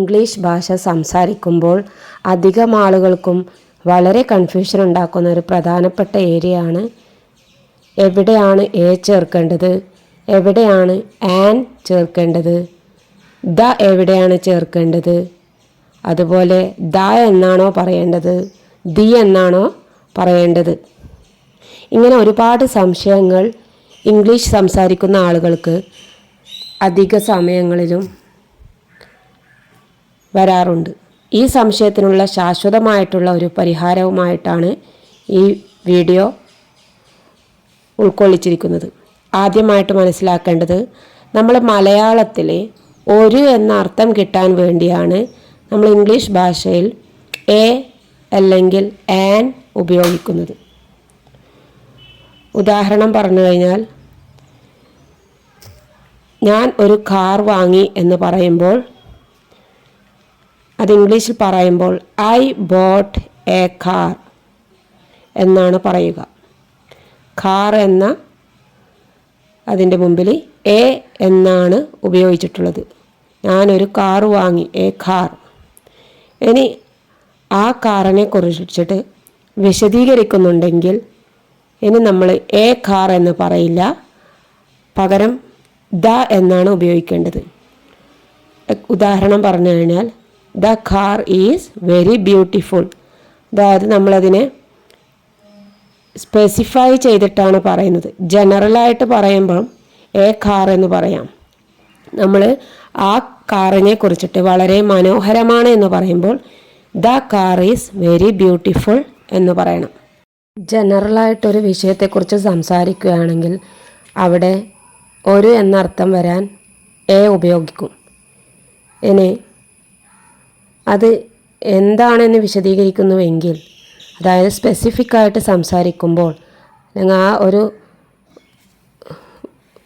English ഭാഷ സംസാരിക്കുമ്പോൾ അധികം ആളുകൾക്കും വളരെ കൺഫ്യൂഷൻ ഉണ്ടാക്കുന്ന ഒരു പ്രധാനപ്പെട്ട ഏരിയയാണ് എവിടെയാണ് എ ചേർക്കേണ്ടത്? എവിടെയാണ് ആൻ ചേർക്കേണ്ടത്? ദ എവിടെയാണ് ചേർക്കേണ്ടത്? അതുപോലെ ദ എന്നാണോ പറയേണ്ടത്? ദി എന്നാണോ പറയേണ്ടത്? ഇങ്ങനെ ഒരുപാട് സംശയങ്ങൾ ഇംഗ്ലീഷ് സംസാരിക്കുന്ന ആളുകൾക്ക് അധിക സമയങ്ങളിലും വരാറുണ്ട്. ഈ സംശയത്തിനുള്ള ശാശ്വതമായിട്ടുള്ള ഒരു പരിഹാരവുമായിട്ടാണ് ഈ വീഡിയോ ഉൾക്കൊള്ളിച്ചിരിക്കുന്നത്. ആദ്യമായിട്ട് മനസ്സിലാക്കേണ്ടത് നമ്മൾ മലയാളത്തിൽ ഒരു എന്ന അർത്ഥം കിട്ടാൻ വേണ്ടിയാണ് നമ്മൾ ഇംഗ്ലീഷ് ഭാഷയിൽ എ അല്ലെങ്കിൽ ആൻ ഉപയോഗിക്കുന്നത്. ഉദാഹരണം പറഞ്ഞു കഴിഞ്ഞാൽ ഞാൻ ഒരു കാർ വാങ്ങി എന്ന് പറയുമ്പോൾ അത് ഇംഗ്ലീഷിൽ പറയുമ്പോൾ ഐ ബോട്ട് എ കാർ എന്നാണ് പറയുക. കാർ എന്ന അതിന്റെ മുമ്പിൽ എ എന്നാണ് ഉപയോഗിച്ചിട്ടുള്ളത്. ഞാനൊരു കാർ വാങ്ങി എ കാർ ഇനി ആ കാറിനെ കുറിച്ചിട്ട് വിശദീകരിക്കുന്നുണ്ടെങ്കിൽ ഇനി നമ്മൾ എ കാർ എന്ന് പറയില്ല. പകരം ദ എന്നാണ് ഉപയോഗിക്കേണ്ടത്. ഉദാഹരണം പറഞ്ഞു കഴിഞ്ഞാൽ the car is very beautiful അതായത് നമ്മളതിനെ സ്പെസിഫൈ ചെയ്തിട്ടാണ് പറയുന്നത്. ജനറലായിട്ട് പറയുമ്പം എ കാർ എന്ന് പറയാം. നമ്മൾ ആ കാറിനെ കുറിച്ചിട്ട് വളരെ മനോഹരമാണ് എന്ന് പറയുമ്പോൾ the car is very beautiful എന്ന് പറയണം. ജനറലായിട്ടൊരു വിഷയത്തെക്കുറിച്ച് സംസാരിക്കുകയാണെങ്കിൽ അവിടെ ഒരു എന്നർത്ഥം വരാൻ എ ഉപയോഗിക്കും. ഇനി അത് എന്താണെന്ന് വിശദീകരിക്കുന്നുവെങ്കിൽ അതായത് സ്പെസിഫിക് ആയിട്ട് സംസാരിക്കുമ്പോൾ അല്ലെങ്കിൽ ആ ഒരു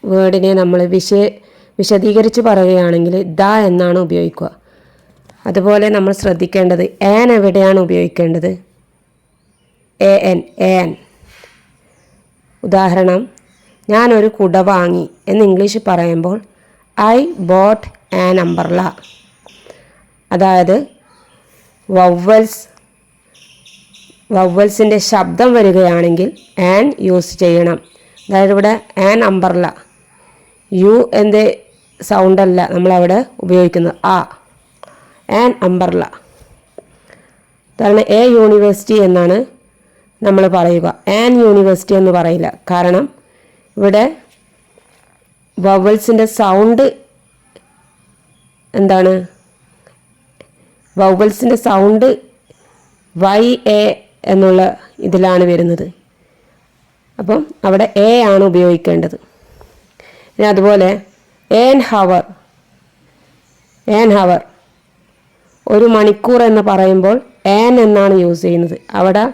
വേർഡിനെ നമ്മൾ വിശ വിശദീകരിച്ച് പറയുകയാണെങ്കിൽ ദ എന്നാണ് ഉപയോഗിക്കുക. അതുപോലെ നമ്മൾ ശ്രദ്ധിക്കേണ്ടത് ഏൻ എവിടെയാണ് ഉപയോഗിക്കേണ്ടത്? എ എൻ എ എൻ ഉദാഹരണം ഞാനൊരു കുട വാങ്ങി എന്ന് ഇംഗ്ലീഷിൽ പറയുമ്പോൾ ഐ ബോട്ട് ആൻ അംബർല അതായത് വവ്വൽസ് വവ്വൽസിന്റെ ശബ്ദം വരികയാണെങ്കിൽ ആൻ യൂസ് ചെയ്യണം. അതായത് ഇവിടെ ആൻ അമ്പർല യു എന്ത് സൗണ്ടല്ല നമ്മളവിടെ ഉപയോഗിക്കുന്നത്. ആ ആൻ അമ്പർല കാരണം എ യൂണിവേഴ്സിറ്റി എന്നാണ് നമ്മൾ പറയുക. ആൻ യൂണിവേഴ്സിറ്റി എന്ന് പറയില്ല. കാരണം ഇവിടെ വവൽസിന്റെ സൗണ്ട് എന്താണ്? വൗവൽസിന്റെ സൗണ്ട് വൈ എ എന്നുള്ള ഇതിലാണ് വരുന്നത്. അപ്പം അവിടെ എ ആണ് ഉപയോഗിക്കേണ്ടത്. പിന്നെ അതുപോലെ ഏൻ ഹവർ ഏൻ ഹവർ ഒരു മണിക്കൂർ എന്ന് പറയുമ്പോൾ ഏൻ എന്നാണ് യൂസ് ചെയ്യുന്നത്. അവിടെ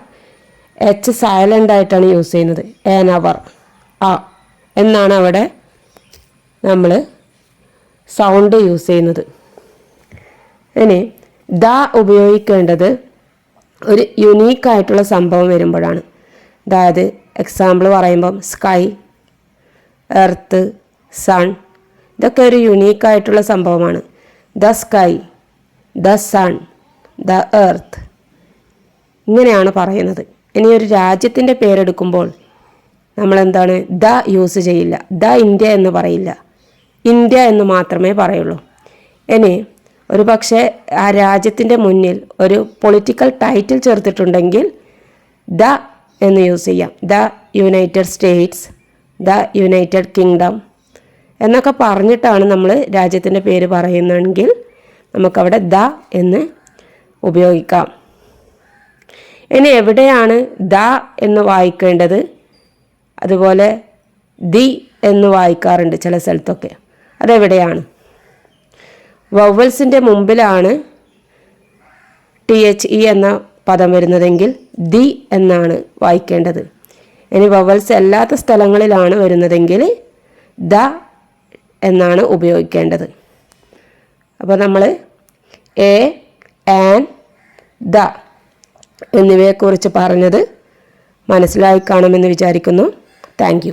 എച്ച് സൈലന്റ് ആയിട്ടാണ് യൂസ് ചെയ്യുന്നത്. ഏൻ അവർ ആ എന്നാണ് അവിടെ നമ്മൾ സൗണ്ട് യൂസ് ചെയ്യുന്നത്. ഇനി ദ ഉപയോഗിക്കേണ്ടത് ഒരു യുണീക്കായിട്ടുള്ള സംഭവം വരുമ്പോഴാണ്. അതായത് എക്സാമ്പിൾ പറയുമ്പം സ്കൈ എർത്ത് സൺ ഇതൊക്കെ ഒരു യുണീക്കായിട്ടുള്ള സംഭവമാണ്. The sky the sun the earth ഇങ്ങനെയാണ് പറയുന്നത്. ഇനി ഒരു രാജ്യത്തിന്റെ പേരെടുക്കുമ്പോൾ നമ്മളെന്താണ്? ദ യൂസ് ചെയ്യില്ല. ദ ഇന്ത്യ എന്ന് പറയില്ല. ഇന്ത്യ എന്ന് മാത്രമേ പറയുള്ളൂ. ഇനി ഒരു പക്ഷേ ആ രാജ്യത്തിന്റെ മുന്നിൽ ഒരു പൊളിറ്റിക്കൽ ടൈറ്റിൽ ചേർത്തിട്ടുണ്ടെങ്കിൽ ദ എന്ന് യൂസ് ചെയ്യാം. The United States the United Kingdom എന്നൊക്കെ പറഞ്ഞിട്ടാണ് നമ്മൾ രാജ്യത്തിന്റെ പേര് പറയുന്നതെങ്കിൽ നമുക്കവിടെ ദ എന്ന് ഉപയോഗിക്കാം. ഇനി എവിടെയാണ് ദ എന്ന് വായിക്കേണ്ടത്? അതുപോലെ ദി എന്ന് വായിക്കാറുണ്ട് ചില സ്ഥലത്തൊക്കെ. അതെവിടെയാണ്? വവൽസിന്റെ മുമ്പിലാണ് ടി എച്ച് ഇ എന്ന പദം വരുന്നതെങ്കിൽ ദി എന്നാണ് വായിക്കേണ്ടത്. ഇനി വവൽസ് അല്ലാത്ത സ്ഥലങ്ങളിലാണ് വരുന്നതെങ്കിൽ ദ എന്നാണ് ഉപയോഗിക്കേണ്ടത്. അപ്പോൾ നമ്മൾ എ ആൻ ദ എന്നിവയെക്കുറിച്ച് പറഞ്ഞത് മനസ്സിലായി കാണുമെന്ന് വിചാരിക്കുന്നു. താങ്ക്